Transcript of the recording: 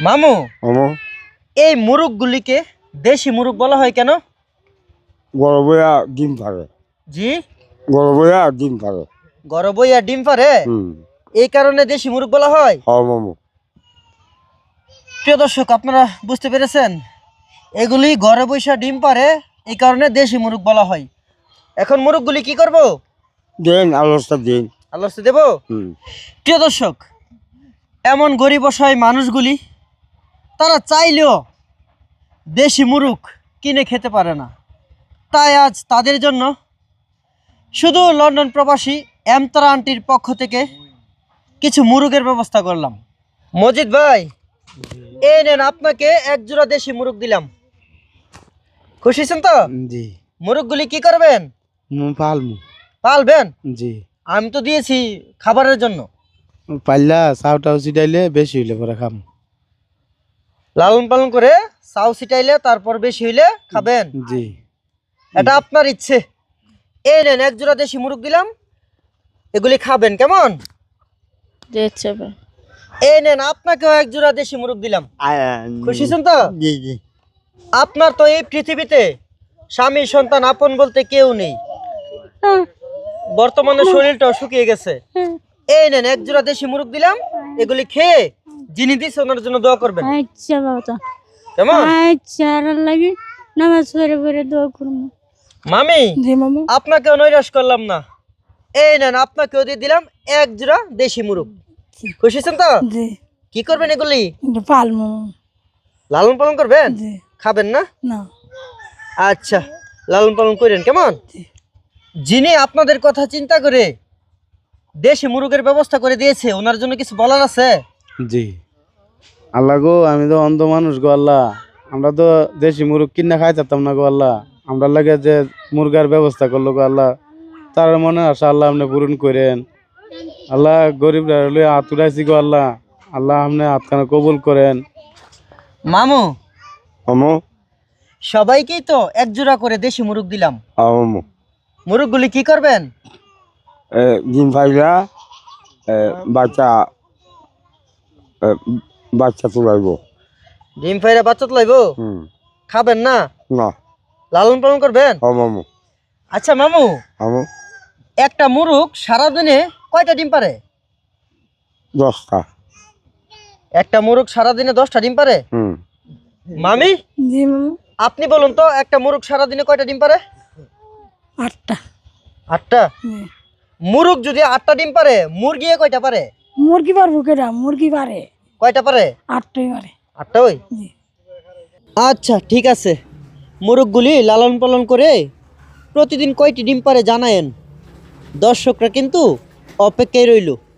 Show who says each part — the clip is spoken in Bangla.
Speaker 1: মামু
Speaker 2: মামু।
Speaker 1: এই মুরগগুলিকে দেশি মুরগ বলা হয় কেন?
Speaker 2: বড় ডিম পারে
Speaker 1: জি?
Speaker 2: বড় বইয়া ডিম পারে
Speaker 1: গরবইয়া ডিম পারে এই কারণে দেশি মুরগ বলা হয়?
Speaker 2: হ মামু।
Speaker 1: প্রিয় দর্শক আপনারা বুঝতে পেরেছেন? এগুলি ঘরে বৈশা ডিম পারে এই কারণে দেশি মুরগ বলা হয়। এখন মুরগগুলি কি করব?
Speaker 2: দিন আলোচনা দিন।
Speaker 1: আল্লাহ দেব?
Speaker 2: হুম।
Speaker 1: প্রিয় দর্শক এমন গরিব অসহায় মানুষগুলি তারা চাইলেও দেশি মুরগ কিনে খেতে পারে না। তাই আজ তাদের জন্য শুধু লন্ডন প্রবাসী এমতারা আন্টির পক্ষ থেকে কিছু মুরগের ব্যবস্থা করলাম। মজিদ ভাই এই নেন আপনাকে এক জোড়া দেশি মুরগ দিলাম। খুশি হয়েছেন তো?
Speaker 3: জি।
Speaker 1: মুরগগুলি কি করবেন?
Speaker 3: পালমু
Speaker 1: পালবেন?
Speaker 3: জি।
Speaker 1: আমি তো দিয়েছি খাবারের জন্য।
Speaker 3: পাইলা চাউটাও চিটাইলে বেশি হইলে পরে খাম।
Speaker 1: লালন পালন করে চাউ ছিটাইলে তারপর বেশি হইলে খাবেন।
Speaker 3: জি।
Speaker 1: এটা আপনার ইচ্ছে। এই নেন এক জোড়া দেশি মুরগ দিলাম। এগুলি খাবেন কেমন? এই নেন আপনাকেও এক জোড়া দেশি মুরগ দিলাম। খুশি তো?
Speaker 2: জি জি।
Speaker 1: আপনার তো এই পৃথিবীতে স্বামী সন্তান আপন বলতে কেউ নেই। বর্তমানে শরীরটাও শুকিয়ে গেছে। এই নেন এক জোড়া দেশি মুরগ দিলাম। এগুলি খেয়ে যিনি দিচ্ছে ওনার জন্য দোয়া করবেন?
Speaker 4: আচ্ছা বাবা।
Speaker 1: কেমন?
Speaker 4: আচ্ছা আর লাগে নামাজ পড়ে পড়ে দোয়া করব।
Speaker 1: মামি
Speaker 4: জি মামু।
Speaker 1: আপনাকেও নৈরাশ করলাম না। এই নেন আপনাকেও দিয়ে দিলাম এক জোড়া দেশি মুরগ। খুশি হয়েছেন তো?
Speaker 4: জি।
Speaker 1: কি করবেন এগুলি?
Speaker 4: পালমু
Speaker 1: লালন পালন করবেন?
Speaker 4: জি।
Speaker 1: খাবেন না?
Speaker 4: না।
Speaker 1: আচ্ছা লালন পালন করেন কেমন? যিনি আপনাদের কথা চিন্তা করে দেশি মুরগের ব্যবস্থা করে দিয়েছে ওনার জন্য কিছু বলার আছে?
Speaker 3: জি। আল্লাহ গো আমি তো অন্ধ মানুষ গো আল্লাহ। আমরা তো দেশি মুরগ কিনা খাই চাতাম না গো আল্লাহ। আমরা লাগে যে মুরগার ব্যবস্থা করল গো আল্লাহ। তার মনে আশা আল্লাহ আপনি পূরণ করেন। আল্লাহ গরিবরা লই হাত উঠাইছি গো আল্লাহ। আল্লাহ আপনি হাতখানা কবুল করেন।
Speaker 1: মামু
Speaker 2: মামু।
Speaker 1: সবাইকেই তো এক জোড়া করে দেশি মুরগ দিলাম।
Speaker 2: মামু।
Speaker 1: মুরগগুলি কি করবেন?
Speaker 2: ডিম বাচ্চা বাচ্চা তুলাইব।
Speaker 1: ডিম ফাইরা বাচ্চা লাইব
Speaker 2: হুম।
Speaker 1: খাবেন না?
Speaker 2: না।
Speaker 1: লালন পালন করবেন?
Speaker 2: হ মামু।
Speaker 1: আচ্ছা মামু।
Speaker 2: মামু।
Speaker 1: একটা মুরগ সারাদিনে কয়টা ডিম পারে?
Speaker 2: দশটা।
Speaker 1: একটা মুরগ সারাদিনে দশটা ডিম পারে?
Speaker 2: হুম।
Speaker 1: মামি?
Speaker 4: জি
Speaker 1: আপনি বলুন তো একটা মুরগ সারাদিনে কয়টা ডিম পারে?
Speaker 4: আটটা।
Speaker 1: আটটা?
Speaker 4: জি
Speaker 1: মুরগ যদি আটটা ডিম পারে মুরগি কয়টা পারে?
Speaker 4: মুরগি পারব কেটা মুরগি পারে।
Speaker 1: কয়টা পারে?
Speaker 4: আটটাই পারে।
Speaker 1: আটটা ওই আচ্ছা ঠিক আছে। মুরগগুলি লালন পালন করে প্রতিদিন কয়টি ডিম পারে জানায়েন? দর্শকরা কিন্তু অপেক্ষায় রইল।